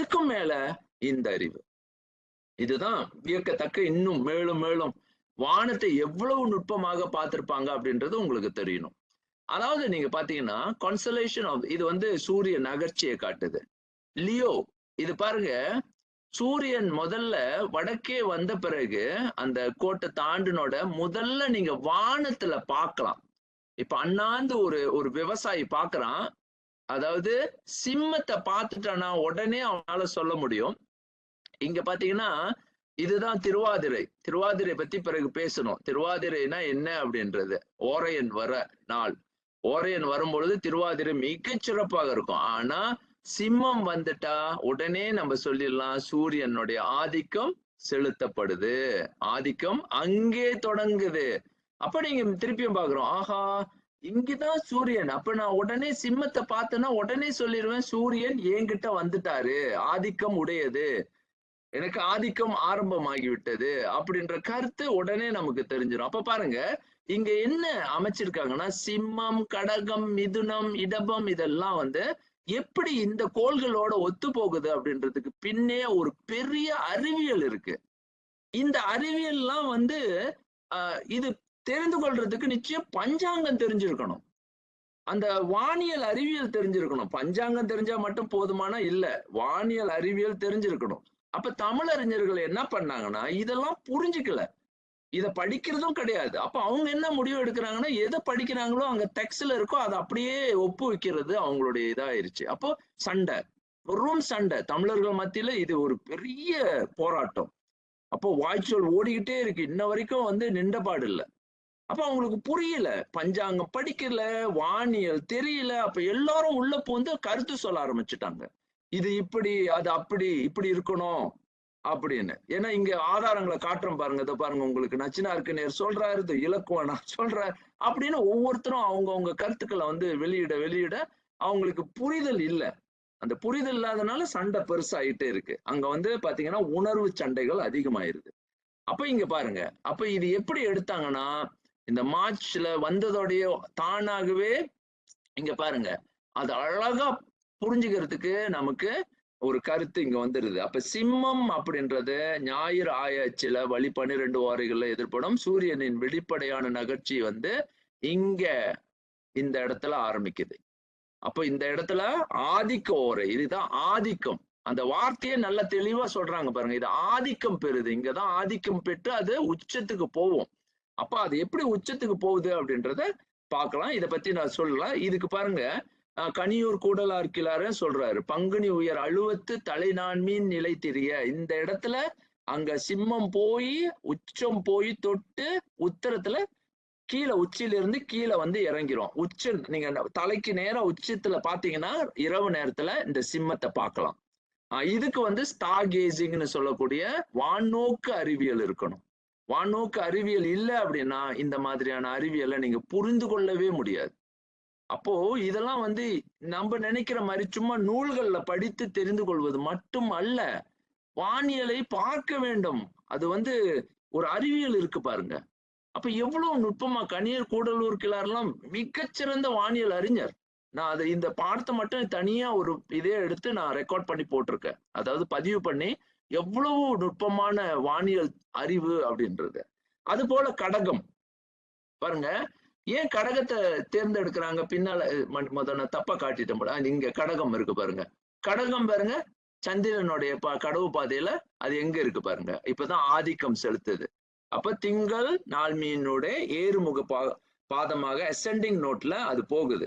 அதுக்கும் மேல இந்த அறிவு. இதுதான் வியக்கத்தக்க இன்னும் மேலும் மேலும் வானத்தை எவ்வளவு நுட்பமாக பார்த்திருப்பாங்க அப்படின்றது உங்களுக்கு தெரியணும். அதாவது நீங்க பாத்தீங்கன்னா கான்சலேஷன் ஆஃப் இது வந்து சூரிய நகர்ச்சியை காட்டுது. லியோ இது பாருங்க சூரியன் முதல்ல வடக்கே வந்த பிறகு அந்த கோட்டை தாண்டினோட முதல்ல நீங்க வானத்துல பார்க்கலாம். இப்ப அண்ணாந்து ஒரு ஒரு விவசாயி பாக்குறான் அதாவது சிம்மத்தை பார்த்துட்டானா உடனே அவனால சொல்ல முடியும். இங்க பாத்தீங்கன்னா இதுதான் திருவாதிரை. திருவாதிரை பத்தி பிறகு பேசணும். திருவாதிரைனா என்ன அப்படின்றது. ஓரையன் வர நாள். ஓரையன் வரும்பொழுது திருவாதிரை மிக சிறப்பாக இருக்கும். ஆனா சிம்மம் வந்துட்டா உடனே நம்ம சொல்லிடலாம் சூரியனுடைய ஆதிக்கம் செலுத்தப்படுது. ஆதிக்கம் அங்கே தொடங்குது. அப்ப நீங்க திருப்பியும் பாக்குறோம் ஆஹா இங்கதான் சூரியன். அப்ப நான் உடனே சிம்மத்தை பார்த்தேன்னா உடனே சொல்லிடுவேன் சூரியன் என்கிட்ட வந்துட்டாரு. ஆதிக்கம் உடையது. எனக்கு ஆதிக்கம் ஆரம்பமாகி விட்டது அப்படின்ற கருத்து உடனே நமக்கு தெரிஞ்சிடும் அப்ப பாருங்க இங்க என்ன அமைச்சிருக்காங்கன்னா சிம்மம் கடகம் மிதுனம் இடபம் இதெல்லாம் வந்து எப்படி இந்த கோள்களோட ஒத்து போகுது அப்படின்றதுக்கு பின்னே ஒரு பெரிய அறிவியல் இருக்கு. இந்த அறிவியல்லாம் வந்து ஆஹ் இது தெரிந்து கொள்றதுக்கு நிச்சயம் பஞ்சாங்கம் தெரிஞ்சிருக்கணும். அந்த வானியல் அறிவியல் தெரிஞ்சிருக்கணும். பஞ்சாங்கம் தெரிஞ்சா மட்டும் போதுமானா இல்ல. வானியல் அறிவியல் தெரிஞ்சிருக்கணும். அப்ப தமிழறிஞர்கள் என்ன பண்ணாங்கன்னா இதெல்லாம் புரிஞ்சுக்கல. இதை படிக்கிறதும் கிடையாது. அப்ப அவங்க என்ன முடிவு எடுக்கிறாங்கன்னா எதை படிக்கிறாங்களோ அங்க டெக்ஸ்ட்ல இருக்கோ அதை அப்படியே ஒப்பு வைக்கிறது அவங்களுடைய இதாயிருச்சு. அப்போ சண்டை. வெறும் சண்டை. தமிழர்கள் மத்தியில இது ஒரு பெரிய போராட்டம். அப்போ வாய்ச்சொல் ஓடிக்கிட்டே இருக்கு. இன்ன வரைக்கும் வந்து நின்றபாடு இல்லை. அப்ப அவங்களுக்கு புரியல. பஞ்சாங்கம் படிக்கல வானியல் தெரியல. அப்ப எல்லாரும் உள்ள போந்து கருத்து சொல்ல ஆரம்பிச்சுட்டாங்க. இது இப்படி அது அப்படி இப்படி இருக்கணும் அப்படின்னு. ஏன்னா இங்க ஆதாரங்களை காட்டுறோம் பாருங்க. இதை பாருங்க உங்களுக்கு நச்சினாருக்கு நேர் சொல்றாரு இது இலக்குவ நான் அப்படின்னு ஒவ்வொருத்தரும் அவங்கவுங்க கருத்துக்களை வந்து வெளியிட வெளியிட அவங்களுக்கு புரிதல் இல்லை. அந்த புரிதல் இல்லாதனால சண்டை பெருசாகிட்டே இருக்கு. அங்க வந்து பாத்தீங்கன்னா உணர்வு சண்டைகள் அதிகமாயிருது. அப்ப இங்க பாருங்க. அப்ப இது எப்படி எடுத்தாங்கன்னா இந்த மார்ச்ல வந்ததோடைய தானாகவே இங்க பாருங்க. அது அழகா புரிஞ்சுக்கிறதுக்கு நமக்கு ஒரு கருத்து இங்க வந்துருது. அப்ப சிம்மம் அப்படின்றது ஞாயிறு ஆயாச்சில வழி பன்னிரெண்டு வாரிகள்ல எதிர்ப்படும். சூரியனின் வெளிப்படையான நகர்ச்சி வந்து இங்க இந்த இடத்துல ஆரம்பிக்குது. அப்போ இந்த இடத்துல ஆதிக்க ஓரை இதுதான் ஆதிக்கம். அந்த வார்த்தையை நல்ல தெளிவா சொல்றாங்க பாருங்க. இது ஆதிக்கம் பெறுது. இங்கதான் ஆதிக்கம் பெற்று அது உச்சத்துக்கு போகும். அப்ப அது எப்படி உச்சத்துக்கு போகுது அப்படின்றத பார்க்கலாம். இதை பத்தி நான் சொல்லலாம். இதுக்கு பாருங்க. கனியூர் கூடலார் சொல்றாரு. பங்குனி உயர் அழுவத்து தலைநான்மீன் நிலை தெரிய. இந்த இடத்துல அங்க சிம்மம் போய் உச்சம் போய் தொட்டு உத்தரத்துல கீழே உச்சியில இருந்து கீழே வந்து இறங்கிரும் உச்ச நீங்க தலைக்கு நேரம் உச்சத்துல பாத்தீங்கன்னா இரவு நேரத்துல இந்த சிம்மத்தை பார்க்கலாம். இதுக்கு வந்து ஸ்டார் கேசிங்னு சொல்லக்கூடிய வானோக்கு அறிவியல் இருக்கணும். வானோக்கு அறிவியல் இல்லை அப்படின்னா இந்த மாதிரியான அறிவியலை நீங்க புரிந்து கொள்ளவே முடியாது. அப்போ இதெல்லாம் வந்து நம்ம நினைக்கிற மாதிரி சும்மா நூல்கள்ல படித்து தெரிந்து கொள்வது மட்டும் அல்ல வானியலை பார்க்க வேண்டும். அது வந்து ஒரு அறிவியல் இருக்கு பாருங்க. அப்ப எவ்வளவு நுட்பமா கனியர் கூடலூர் கிளார்லாம் மிகச்சிறந்த வானியல் அறிஞர். நான் அதை இந்த பாடத்தை மட்டும் தனியா ஒரு இதே எடுத்து நான் ரெக்கார்ட் பண்ணி போட்டிருக்கேன். அதாவது பதிவு பண்ணி எவ்வளவு நுட்பமான வானியல் அறிவு அப்படின்றது. அது போல கடகம். பாருங்க ஏன் கடகத்தை தேர்ந்தெடுக்கிறாங்க? பின்னால முதல்ல தப்பா காட்டிட்டோம் போல. இங்க கடகம் இருக்கு பாருங்க. கடகம் பாருங்க சந்திரனுடைய பா கடவு பாதையில அது எங்க இருக்கு பாருங்க. இப்பதான் ஆதிக்கம் செலுத்துது. அப்ப திங்கள் நாள்மீனுடைய ஏறுமுக பா பாதமாக அசெண்டிங் நோட்ல அது போகுது.